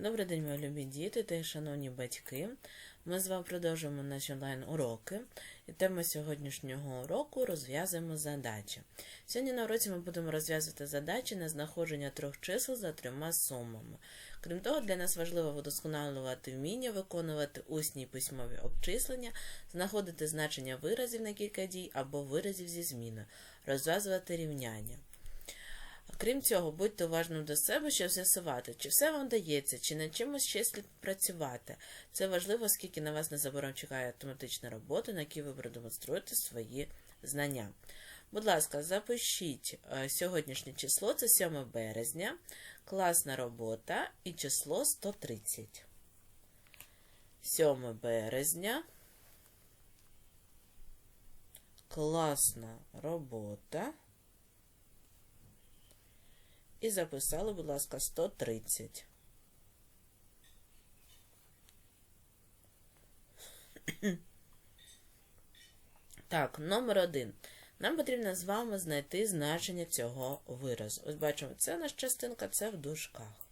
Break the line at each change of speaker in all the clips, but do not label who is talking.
Добрий день, мої любі діти та шановні батьки. Ми з вами продовжуємо наші онлайн-уроки. І тема сьогоднішнього уроку розв'язуємо задачі. Сьогодні на уроці ми будемо розв'язувати задачі на знаходження трьох чисел за трьома сумами. Крім того, для нас важливо вдосконалювати вміння, виконувати усні письмові обчислення, знаходити значення виразів на кілька дій або виразів зі зміною, розв'язувати рівняння. Крім цього, будьте уважним до себе, щоб з'ясувати, чи все вам дається, чи над чимось ще слід працювати. Це важливо, оскільки на вас незабаром чекає автоматична робота, на якій ви продемонструєте свої знання. Будь ласка, запишіть е, сьогоднішнє число, це 7 березня, класна робота і число 130. 7 березня. Класна робота. І записали, будь ласка, 130. Так, номер один. Нам потрібно з вами знайти значення цього виразу. Ось бачимо, це наша частинка, це в дужках.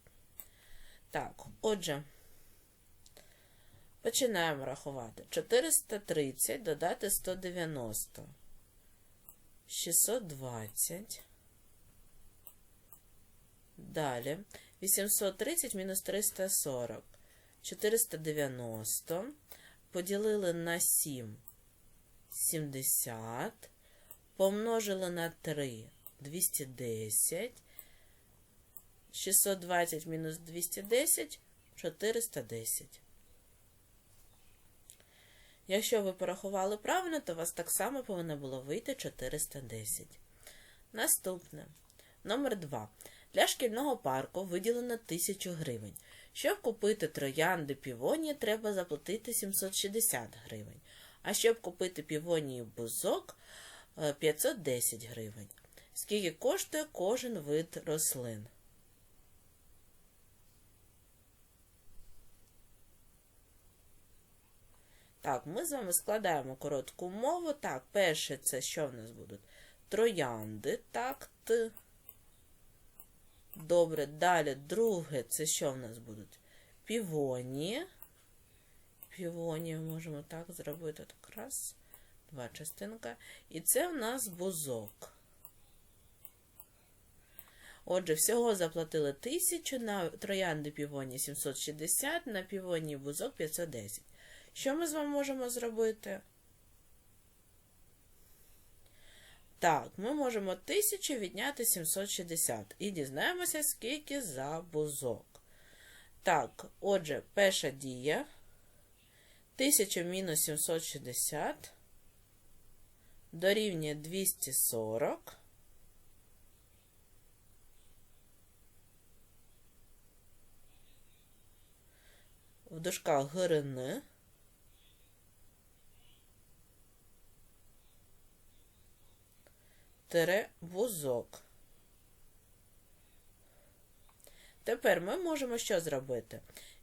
Так, отже, починаємо рахувати. 430 додати 190. 620. Далі 830 мінус 340. 490. Поділили на 7. 70. Помножили на 3. 210. 620 мінус 210 410. Якщо ви порахували правильно, то у вас так само повинно було вийти 410. Наступне. Номер 2. Для шкільного парку виділено 1000 гривень. Щоб купити троянди півонії, треба заплатити 760 гривень. А щоб купити півонії бузок 510 гривень. Скільки коштує кожен вид рослин? Так, ми з вами складаємо коротку мову. Так, перше, це що в нас будуть? Троянди, так, т. Добре, далі друге, це що в нас будуть? Півоні. Півоні можемо так зробити так раз, два частинка. І це в нас бузок. Отже, всього заплатили 1000, на троянди півоні 760, на півоні бузок 510. Що ми з вами можемо зробити? Так, ми можемо 1000 відняти 760 і дізнаємося, скільки за бузок. Так, отже, перша дія. 1000 мінус 760 дорівнює 240. В дужках ГРН. Тире вузок. Тепер ми можемо що зробити?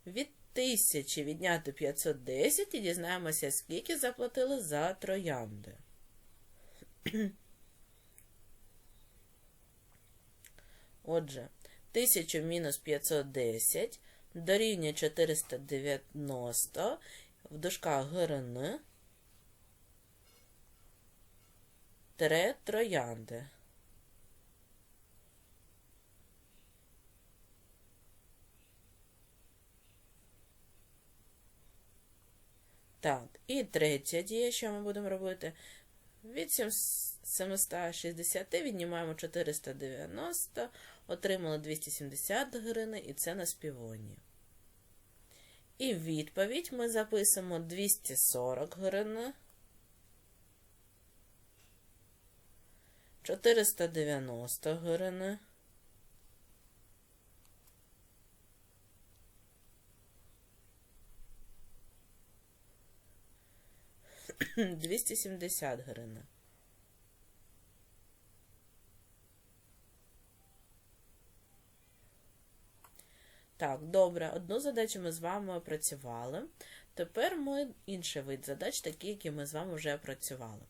Від 1000 відняти 510 і дізнаємося, скільки заплатили за троянди. Отже, 1000 мінус 510 дорівнює 490 в дужках ГРН Тре троянди. Так, і третя дія, що ми будемо робити? Від 760 віднімаємо 490, отримали 270 гривень, і це на співоні. І відповідь ми записуємо 240 гривень. 490 гривень. Двісті сімдесят гривень. Так, добре, одну задачу ми з вами опрацювали. Тепер ми інший вид задач, такі, які ми з вами вже опрацювали.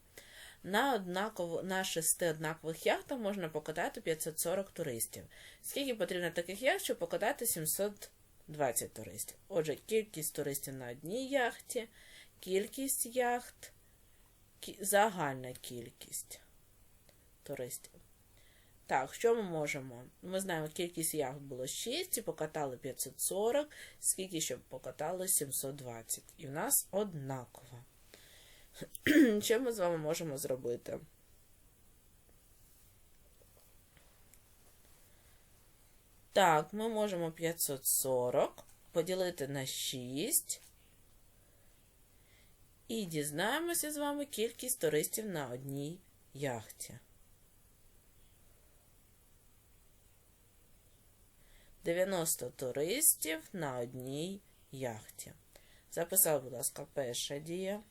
На однаково, на шести однакових яхтах можна покатати 540 туристів. Скільки потрібно таких яхт, щоб покатати 700 20 туристів. Отже, кількість туристів на одній яхті, кількість яхт, кі- загальна кількість туристів. Так, що ми можемо? Ми знаємо, кількість яхт було 6 і покатали 540, скільки ще покатали 720. І в нас однаково. Що ми з вами можемо зробити? Так, ми можемо 540 поділити на 6. І дізнаємося з вами кількість туристів на одній яхті. 90 туристів на одній яхті. Записав, будь ласка, перша дія.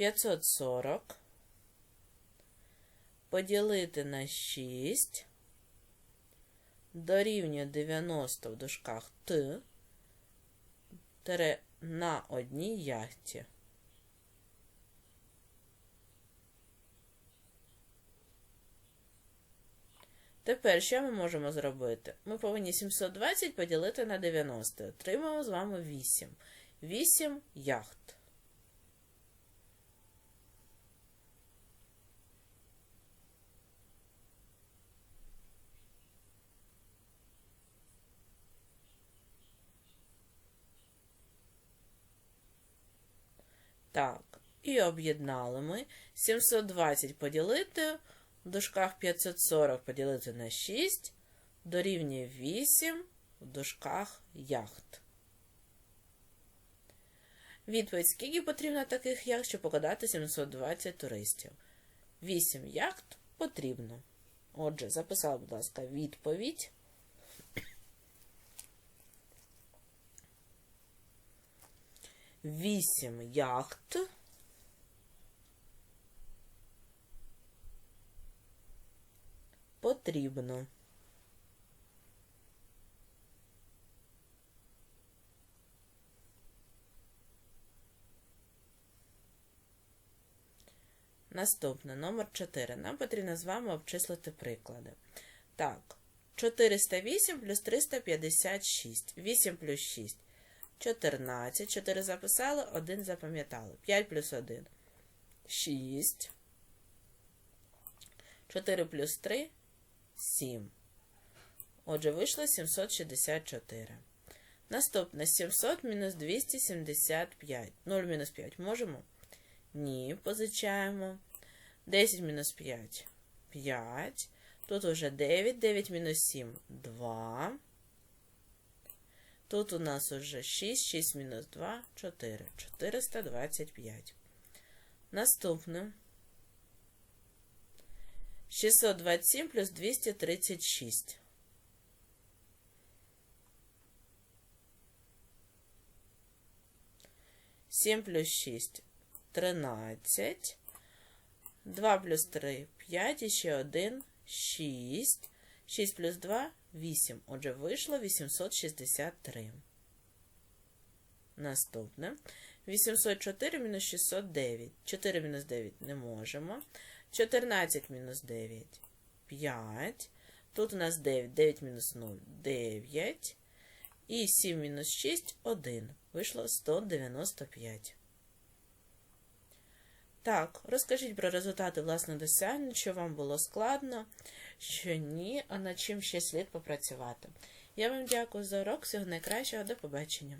540 поділити на 6 дорівнює 90 в дужках Т тире на одній яхті. Тепер що ми можемо зробити? Ми повинні 720 поділити на 90. Отримаємо з вами 8. 8 яхт. Так, і об'єднали ми 720 поділити в дужках 540 поділити на 6 дорівнює 8 в дужках яхт. Відповідь, скільки потрібно таких яхт, щоб покладати 720 туристів? 8 яхт потрібно. Отже, записала, будь ласка, відповідь. Вісім яхт потрібно. Наступне, номер 4. Нам потрібно з вами обчислити приклади. Так, 408 плюс 356. 8 плюс 6. 14. 4 записали, 1 запам'ятали. 5 плюс 1. 6. 4 плюс 3 7. Отже, вийшло 764. Наступне 700 мінус 275. 0 мінус 5 можемо? Ні, позичаємо. 10 мінус 5 5. Тут уже 9. 9 мінус 7 2. Тут у нас уже 6. 6 мінус 2 4. 425. Наступне. 627 плюс 236. Семь плюс шість тринадцять. Два плюс три п'ять. І ще один шість. Шість плюс два вісім. Отже, вийшло 863. Наступне. 804 мінус 609. 4 мінус 9 не можемо. 14 мінус 9 5. Тут у нас 9. 9 мінус 0 9. І 7 мінус 6 1. Вийшло 195. Так, розкажіть про результати власне досягнень, що вам було складно, що ні, а над чим ще слід попрацювати. Я вам дякую за урок. Всього найкращого. До побачення.